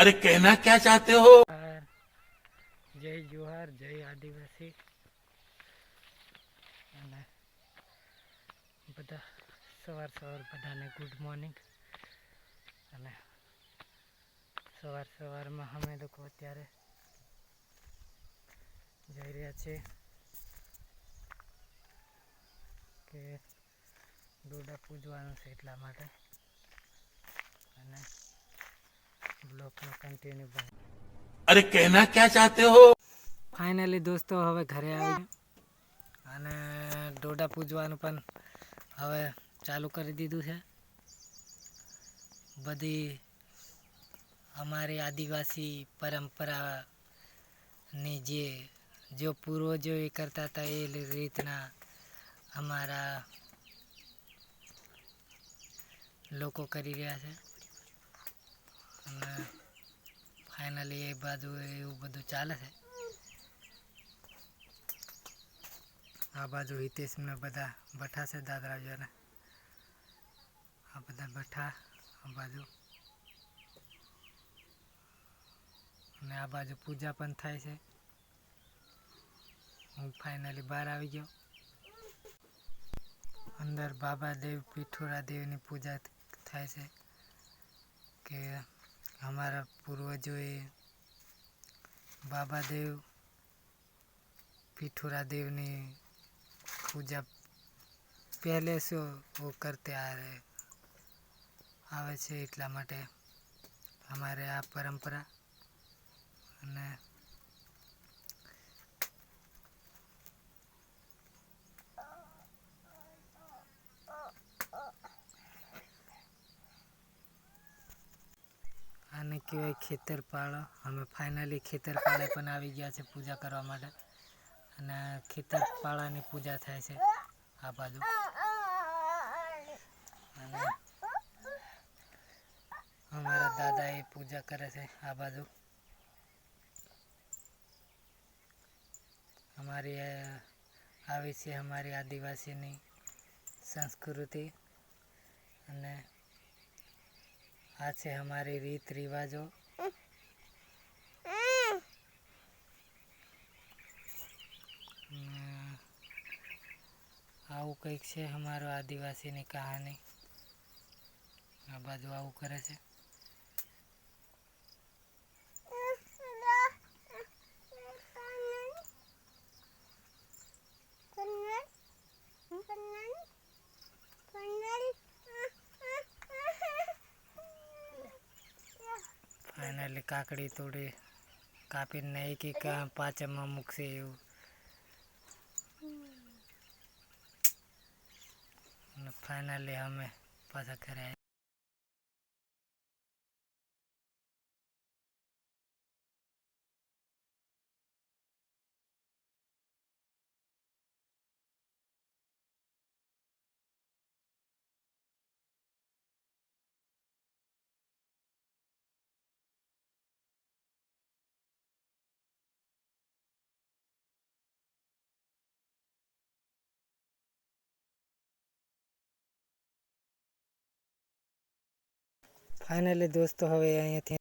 अरे कहना क्या चाहते हो જોહાર જય જોહાર જય આદિવાસી અને બધા સવાર સવાર બધાને ગુડ મોર્નિંગ અને સવાર સવારમાં અમે લોકો અત્યારે જઈ રહ્યા છીએ કે દોડા પૂજવાનું છે એટલા માટે આપણા કન્ટિન્યુ અરે કહેના ક્યાં ચાહતે હો ફાઇનલી દોસ્તો હવે ઘરે આવી અને ડોડા પૂજવાનું પણ હવે ચાલુ કરી દીધું છે. બધી અમારી આદિવાસી પરંપરાની જે જો પૂર્વજો એ કરતા હતા એ રીતના અમારા લોકો કરી રહ્યા છે. અને ફાઇનલી એ બાજુ એવું બધું ચાલે છે. આ બાજુ હિતેશ ને બધા ભઠ્ઠા છે દાદરાજોને. આ બધા ભઠ્ઠા આ બાજુ. અને આ બાજુ પૂજા પણ થાય છે. હું ફાઇનલી બહાર આવી ગયો. અંદર બાબા દેવ પીઠોરા દેવની પૂજા થાય છે. કે અમારા પૂર્વજોએ બાબા દેવ પીઠોરા દેવની पूजा પહેલે સે वो करते आ रहे આવે છે એટલા માટે અમારે આ પરંપરા અને આને કહેવાય ખેતરપાળો. અમે ફાઇનલી ખેતરપાળે પણ આવી ગયા છે પૂજા કરવા માટે. અને ખેતરપાળાની પૂજા થાય છે આ બાજુ. અને અમારા દાદા એ પૂજા કરે છે આ બાજુ. અમારી આવી છે અમારી આદિવાસીની સંસ્કૃતિ. અને આ છે અમારી રીત રિવાજો આવું કંઈક છે અમારો આદિવાસીની કહાની. આ બાજુ આવું કરે છે. ફાઇનલી કાકડી તોડે કાપીને એક એક પાચમમાં મૂકશે એવું. અને ફાઇનલી અમે પાછા ઘરે ફાઇનલી દોસ્તો હવે અહીંયાથી